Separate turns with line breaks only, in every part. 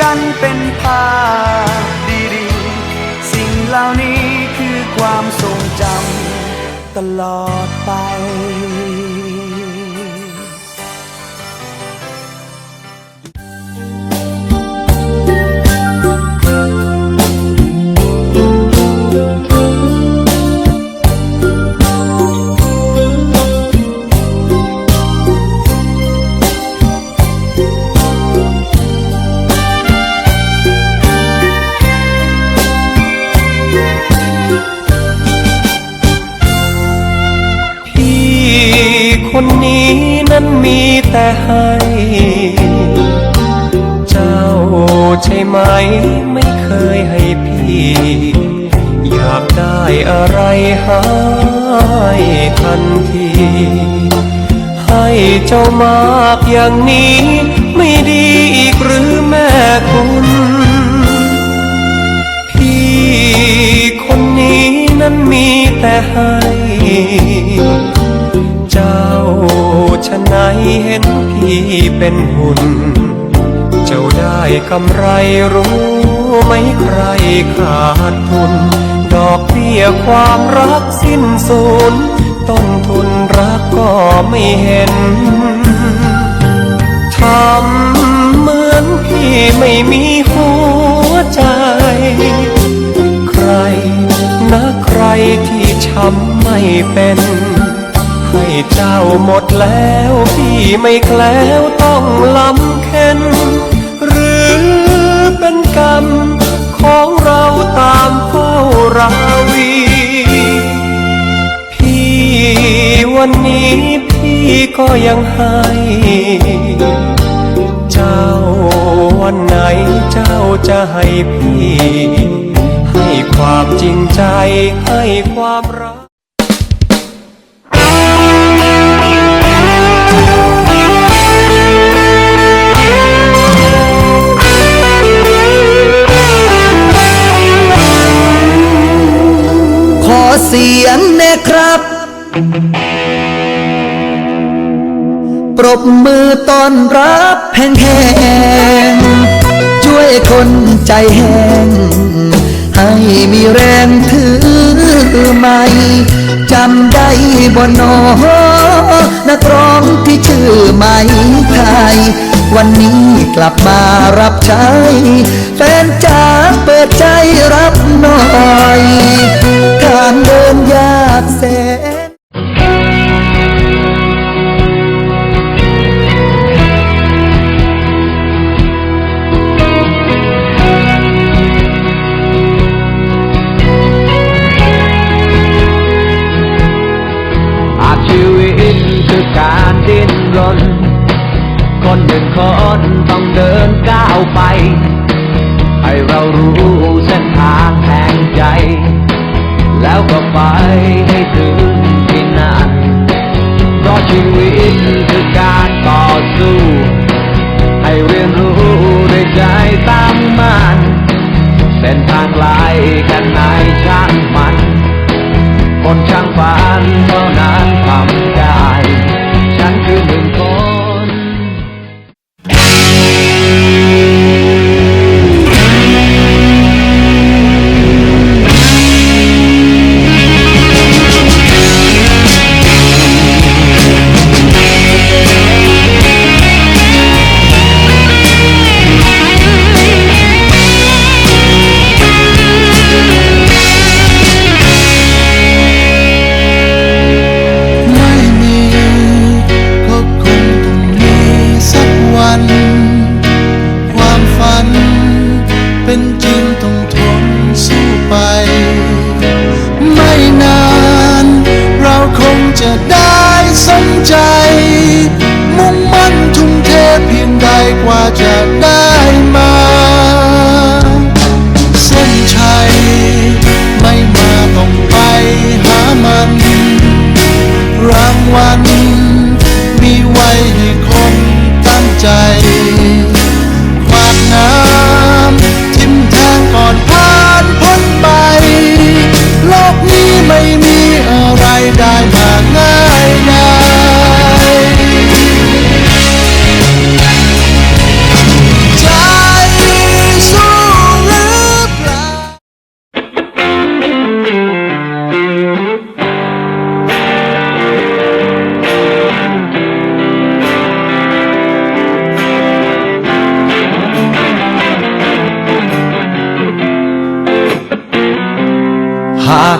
กันเป็นภาพดีๆ สิ่งเหล่านี้คือความทรงจำตลอดไป
แต่ให้ เจ้าใช่ไหมไม่เคยให้พี่ อยากได้อะไรให้ทันที ให้เจ้ามากอย่างนี้ ไม่ดีอีกหรือแม่คุณพี่คนนี้นั้นมีแต่ให้ เห็นพี่เป็นหุ่น เจ้าได้กำไรรู้ไหมใครขาดทุน ดอกเบี้ยความรักสิ้นสูญต้นทุนรักก็ไม่เห็น ทำเหมือนพี่ไม่มีหัวใจ ใครนะใครที่ช้ำไม่เป็น ให้เจ้าหมดแล้วพี่ไม่แคล้วต้องลำเค็นหรือเป็นกรรมของเราตามเฝ้าราวี พี่วันนี้พี่ก็ยังให้ เจ้าวันไหนเจ้าจะให้พี่ ให้ความจริงใจให้ความรัก
บมือต้อนรับแห้งช่วยคนใจแห้ง ให้มีแรงถือไม้จำได้บ่นอนักร้องที่ชื่อไหมไทย วันนี้กลับมารับใช้ แฟนจ๋าเปิดใจรับหน่อย ทางเดินยากแสน
คือการดิ้นรน คนหนึ่งคนต้องเดินก้าวไป ให้เรารู้เส้นทางแห่งใจ แล้วก็
ไปให้ถึงที่นั่นเพราะชีวิตคือการต่อสู้ ให้เรียนรู้ด้วยใจตั้งมั่นเส้นทางไกลแค่ไหนช่างมัน คนช่างฝันเท่านั้นทำได้
ว่าจะได้มา เส้นชัย ไม่มาต้องไปหามัน รางวัลมีไว้ให้คนตั้งใจ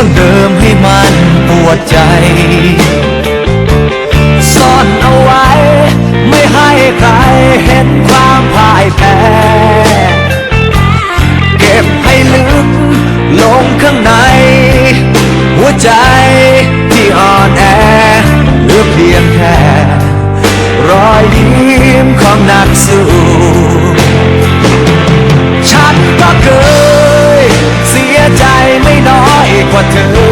รื่องเดิมให้มันปวดใจ ซ่อนเอาไว้ ไม่ให้ใครเห็นความพ่ายแพ้ เก็บให้ลึกลงข้างใน หัวใจที่อ่อนแอเหลือเพียงแค่รอยยิ้มของนักสู้ กว่